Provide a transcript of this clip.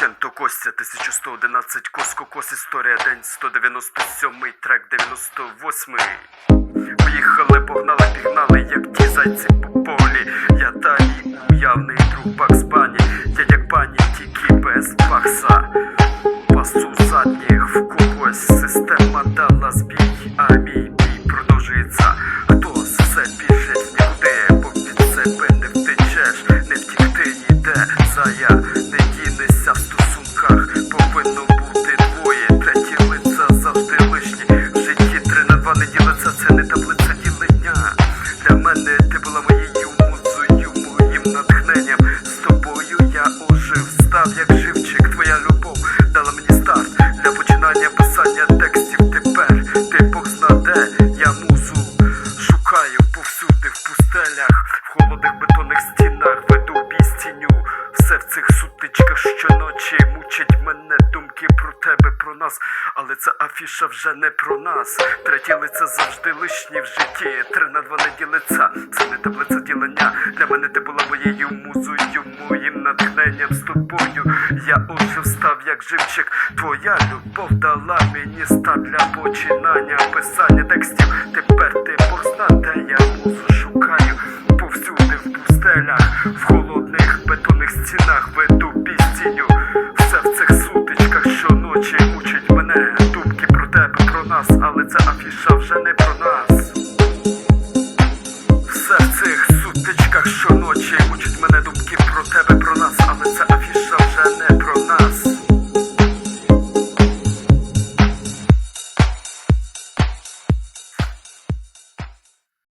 Кенто Костя, 1111, Коско Кос, історія, день 197, трек 98. Поїхали, погнали, пігнали, як ті зайці по полі. Я далі уявний друг Бакс Бані. Я як бані, тільки без бакса. Пасу задніх в когось система дала збій, а мій бій продовжується. Хтось все в нікуди, бо від себе не втечеш, не втікти ніде, зая не with no тебе. Але ця афіша вже не про нас. Треті лиця завжди лишні в житті. Три на два не ділиться. Це не таблиця ділення. Для мене ти була моєю музою, моїм натхненням з тобою. Я ожив став як живчик. Твоя любов дала мені старт для починання писання текстів. Тепер ти позна, де я музу шукаю. Повсюди в пустелях, в холодних бетонних стінах веду пістіню. Все в цих сутичках щоночі мучить мене. Думки про тебе, про нас, але ця афіша вже не про нас. Все в цих сутичках щоночі мучить мене думки про тебе,